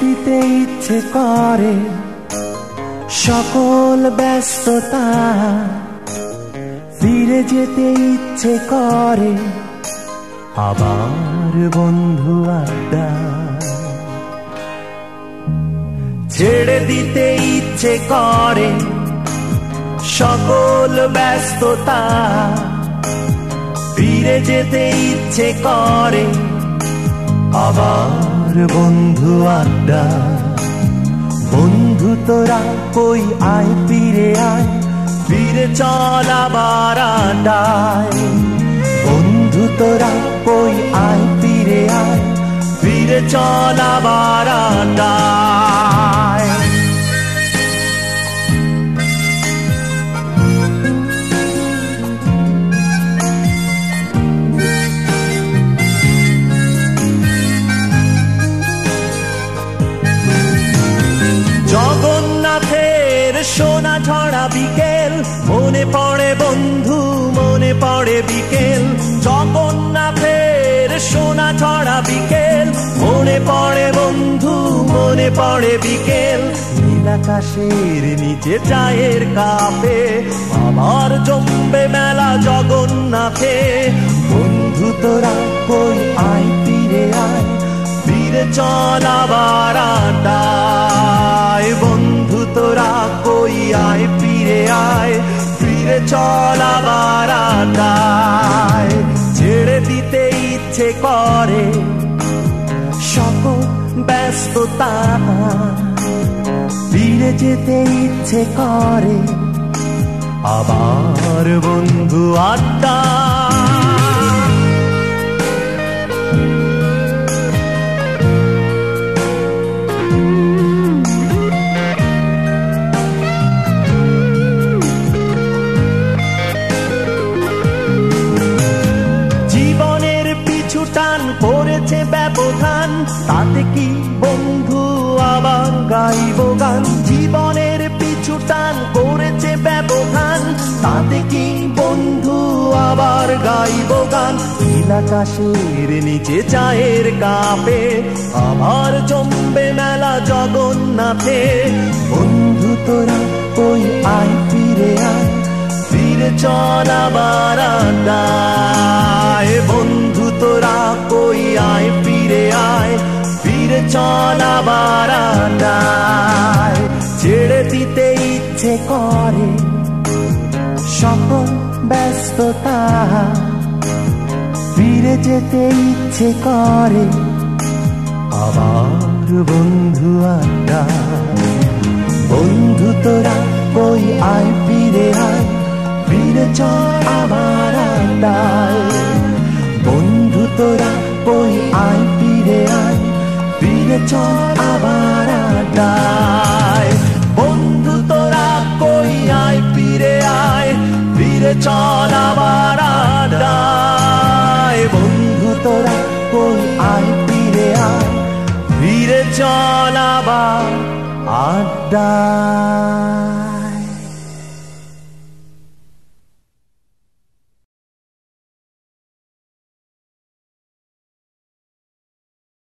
দিতে ইচ্ছে করে। সকল ব্যস্ততা ফিরে যেতে ইচ্ছে করে। আবার বন্ধু আড্ডা। ছেড়ে দিতে ইচ্ছে করে। সকল ব্যস্ততা ফিরে যেতে ইচ্ছে করে। আবার বন্ধু আড্ডা। বন্ধু তোরা কই আয়, ফিরে আয়, ফিরে চল আবার বন্ধু তোরা কই আয়, ফিরে আয়, ফিরে চল আবার জগন্নাথের সোনা ঝরা বিকেল, মনে পড়ে বন্ধু, মনে পড়ে বিকেল। জগন্নাথের সোনা ঝরা বিকেল, মনে পড়ে বন্ধু, মনে পড়ে বিকেল। নীলাকাশের নিচে চায়ের কাপে আমার জমবে মেলা জগন্নাথে। বন্ধু তোরা কই আয়, ফিরে আয়, ফিরে চল আবার ইচ্ছে করে। সকল ব্যস্ততা ফিরে যেতে ইচ্ছে করে। আবার বন্ধু আড্ডা করেছে ব্যবধান। তাতে কি বন্ধু আবার গাইব গান? জীবনের পিছু টান করেছে ব্যবধান। তাতে কি বন্ধু আবার গাইব গান? নীলাকাশের নিচে চায়ের কাপে আবার জমবে মেলা জগন্নাথে। বন্ধু তোরা ওই আয় ফিরে আয়, ফিরে চল আবার করে। সকল ব্যস্ততা, ফিরে যেতে ইচ্ছে করে। আবার বন্ধু আড্ডা। বন্ধু তোরা কই আয়, ফিরে আয়। ফিরে চল আবার আড্ডায়। বন্ধু তোরা কই আয়, ফিরে আয়। ফিরে চল আবার চল আবার আড্ডায়। বন্ধু তোরা কই আয় ফিরে আয়। ফিরে আড্ডা